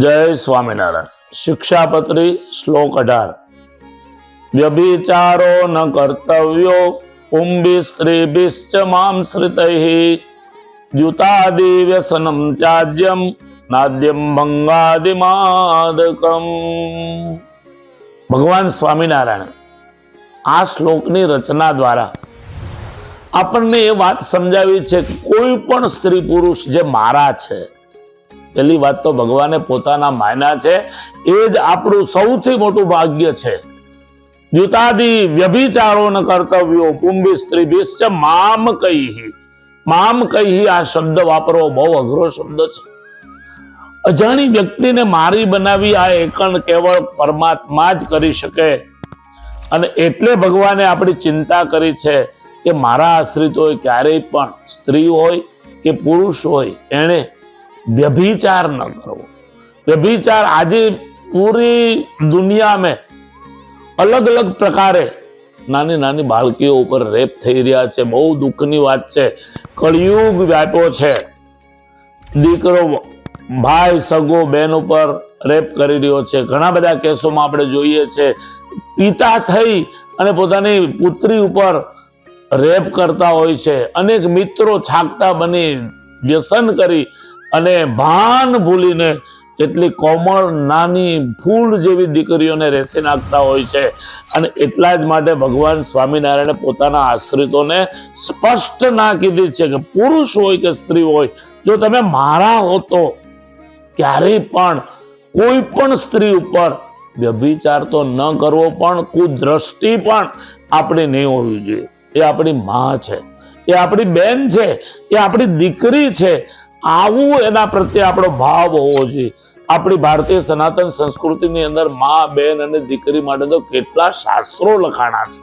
જય સ્વામિનારાયણ. શિક્ષાપત્રી શ્લોક અઢાર. વ્યભિચારો ન કર્તવ્યો કુંભી સ્ત્રીભિશ્ચ મામ શ્રિતૈ. દ્યુતાદિ વ્યસનમ ત્યાજ્યમ, નાદ્યમ ભંગાદિમાદકમ. ભગવાન સ્વામિનારાયણ, આ શ્લોકની રચના દ્વારા આપણને એ વાત સમજાવી છે કે કોઈ પણ સ્ત્રી પુરુષ જે મારા છે પેલી વાત તો ભગવાને પોતાના માયના છે. એ જ આપણું સૌથી મોટું ભાગ્ય છે. દ્યુતાદિ વ્યભિચારો ન કર્તવ્યો કુંભી સ્ત્રી ભિશ્ચ મામ કહી. મામ કહી આ શબ્દ વાપરવો બહુ અઘરો શબ્દ છે. અજાણી વ્યક્તિને મારી બનાવી આ એકણ કેવળ પરમાત્મા જ કરી શકે. અને એટલે ભગવાને આપણી ચિંતા કરી છે કે મારા આશ્રિત હોય ક્યારેય પણ સ્ત્રી હોય કે પુરુષ હોય, એણે વ્યભિચાર ન કરવો વ્યભિચાર આજે પૂરી દુનિયા મેં અલગ અલગ પ્રકારે નાની નાની બાળકીઓ ઉપર રેપ થઈ રહ્યા છે બહુ દુઃખની વાત છે કળિયુગ વ્યાપ્યો છે દીકરો ભાઈ સગો બેન ઉપર રેપ કરી રહ્યો છે ઘણા બધા કેસોમાં આપણે જોઈએ છે, પિતા થઈ અને પોતાની પુત્રી ઉપર રેપ કરતા હોય છે, અનેક મિત્રો છાકતા બની વ્યસન કરી અને ભાન ભૂલીને કેટલી કોમળ નાની ફૂલ જેવી દીકરીઓને રેસી નાખતા હોય છે. અને એટલા જ માટે ભગવાન સ્વામિનારાયણે પોતાના આશ્રિતોને સ્પષ્ટ ના કીધી છે કે પુરુષ હોય કે સ્ત્રી હોય, જો તમે મારા હો તો ક્યારેય પણ કોઈ પણ સ્ત્રી ઉપર વ્યભિચાર તો ન કરવો, પણ કુદ્રષ્ટિ પણ આપણી નહીં હોવી જોઈએ. એ આપણી માં છે. એ આપણી બેન છે. એ આપણી દીકરી છે. આવું એના પ્રત્યે આપણો ભાવ હોવો જોઈએ. આપણી ભારતીય સનાતન સંસ્કૃતિની અંદર મા, બેન અને દીકરી માટે તો કેટલા શાસ્ત્રો લખાણા છે.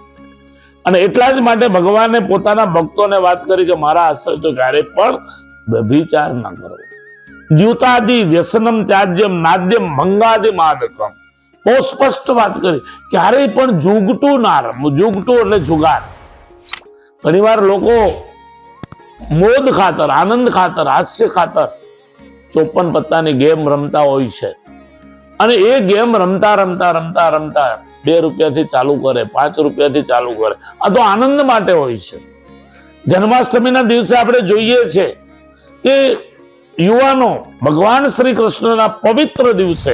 અને એટલા જ માટે ભગવાને પોતાના ભક્તોને વાત કરી કે મારા આશ્રય તો ક્યારે પણ વ્યભિચાર ન કરો. દ્યુતાદિ વ્યસનમ ત્યાજ્યમ નાદ્યમ ભંગાદિ માદકમ. બહુ સ્પષ્ટ વાત કરી. ક્યારેય પણ જુગટું ના જુગટું એટલે જુગાર. ઘણીવાર લોકો મોદ ખાતર, આનંદ ખાતર, હાસ્ય ખાતર ચોપન પત્તાની ગેમ રમતા હોય છે. અને એ ગેમ રમતા રમતા રમતા રમતા બે રૂપિયાથી ચાલુ કરે, પાંચ રૂપિયાથી ચાલુ કરે. આ તો આનંદ માટે હોય છે. જન્માષ્ટમીના દિવસે આપણે જોઈએ છે કે યુવાનો ભગવાન શ્રી કૃષ્ણના પવિત્ર દિવસે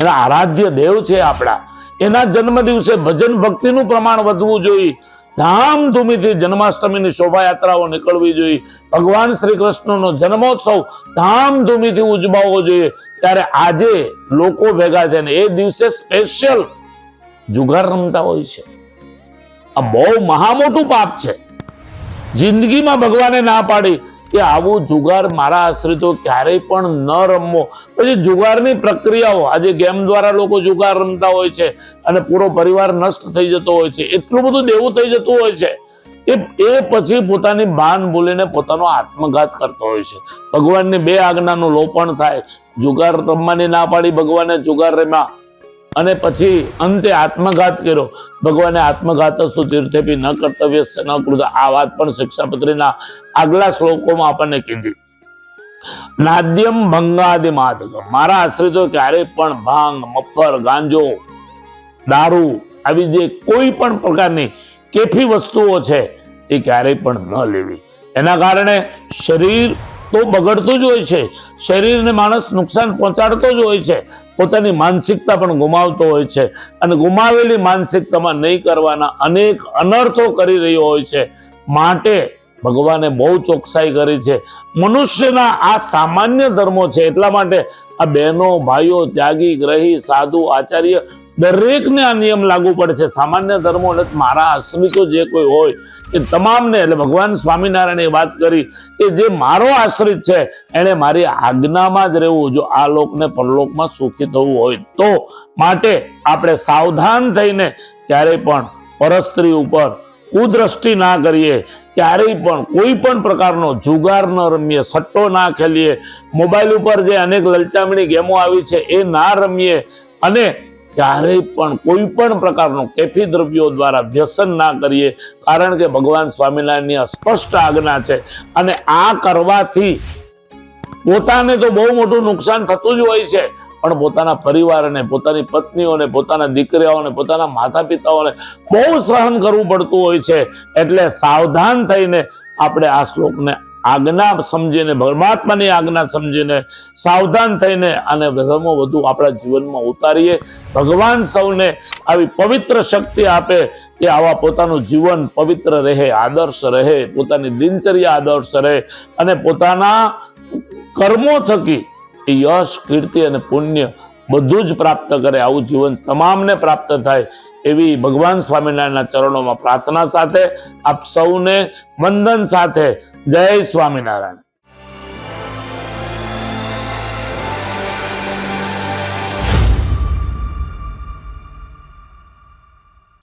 એના આરાધ્ય દેવ છે આપણા. એના જન્મ દિવસે ભજન ભક્તિનું પ્રમાણ વધવું જોઈએ. ધામધૂમીથી જન્માષ્ટમીની શોભાયાત્રાઓ નીકળવી જોઈએ. ભગવાન શ્રી કૃષ્ણનો જન્મોત્સવ ધામધૂમીથી ઉજવાવવો જોઈએ. ત્યારે આજે લોકો ભેગા થઈને, એ દિવસે સ્પેશિયલ જુગાર રમતા હોય છે. આ બહુ મહા મોટું પાપ છે. જિંદગીમાં ભગવાને ના પાડી કે આવું જુગાર મારા આશ્રિતો ક્યારેય પણ ન રમવો. પછી જુગારની પ્રક્રિયાઓ, આજે ગેમ દ્વારા લોકો જુગાર રમતા હોય છે અને પૂરો પરિવાર નષ્ટ થઈ જતો હોય છે, એટલું બધું દેવું થઈ જતું હોય છે એ એ પછી પોતાની બાન ભૂલીને પોતાનો આત્મઘાત કરતો હોય છે. ભગવાનની બે આજ્ઞાનું લોપણ થાય. જુગાર રમવાની ના પાડી ભગવાને જુગાર રમ્યા. અને પછી અંતે આત્મઘાત કર્યો. ભગવાને આત્મઘાતસ્તુ તીર્થેપી ન કર્તવ્ય ન કૃત. આ વાત પણ શિક્ષાપત્રીના આગલા શ્લોકોમાં આપણને કીધી. નાદ્યમ ભંગાદિ માદક મારા આશ્રિતો ક્યારેય પણ ભાંગ, મફર, ગાંજો, દારૂ આવી જે કોઈ પણ પ્રકારની કેફી વસ્તુઓ છે, એ ક્યારેય પણ ન લેવી. એના કારણે શરીર તો બગડતું જ હોય છે. શરીરને માણસ નુકસાન પહોંચાડતો જ હોય છે. પોતાની માનસિકતા પણ ગુમાવતો હોય છે અને ગુમાવેલી માનસિકતામાં નહીં કરવાના અનેક અનર્થો કરી રહ્યો હોય છે. માટે ભગવાને બહુ ચોકસાઈ કરી છે. મનુષ્યના આ સામાન્ય ધર્મો છે એટલા માટે આ બહેનો, ભાઈઓ, ત્યાગી, ગ્રહી, સાધુ, આચાર્ય દરેકને આ નિયમ લાગુ પડે છે. સામાન્ય ધર્મો એટલે મારા આશ્રિતો જે કોઈ હોય, એ તમામને, એટલે ભગવાન સ્વામિનારાયણે વાત કરી કે જે મારો આશ્રિત છે, એણે મારી આજ્ઞામાં જ રહેવું. જો આ લોકને પરલોકમાં સુખી થવું હોય તો માટે આપણે સાવધાન થઈને ક્યારેય પણ પરસ્ત્રી ઉપર કુદ્રષ્ટિ ના કરીએ. ક્યારેય પણ કોઈ પણ પ્રકારનો જુગાર ન રમીએ. સટ્ટો ના ખેલીએ. મોબાઈલ ઉપર જે અનેક લલચામણી ગેમો આવી છે, એ ના રમીએ. અને ક્યારેય પણ કોઈ પણ પ્રકારનું કેફી દ્રવ્યો દ્વારા વ્યસન ના કરીએ, કારણ કે ભગવાન સ્વામિનારાયણની અસ્પષ્ટ સ્પષ્ટ આજ્ઞા છે. અને આ કરવાથી પોતાને તો બહુ મોટું નુકસાન થતું જ હોય છે. પણ પોતાના પરિવારને, પોતાની પત્નીઓને, પોતાના દીકરીઓને, પોતાના માતા પિતાઓને બહુ સહન કરવું પડતું હોય છે. એટલે સાવધાન થઈને આપણે આ શ્લોકને આજ્ઞા સમજીને, પરમાત્માની આજ્ઞા સમજીને, સાવધાન થઈને અને વધુમાં વધુ આપણા જીવનમાં ઉતારીએ. ભગવાન સૌને આવી પવિત્ર શક્તિ આપે કે આવા પોતાનું જીવન પવિત્ર રહે, આદર્શ રહે, પોતાની દિનચર્યા આદર્શ રહે અને પોતાના કર્મો થકી એ યશ, કીર્તિ અને પુણ્ય બધું જ પ્રાપ્ત કરે. આવું જીવન તમામને પ્રાપ્ત થાય એવી ભગવાન સ્વામિનારાયણના ચરણોમાં પ્રાર્થના સાથે આપ સૌને વંદન સાથે જય સ્વામિનારાયણ.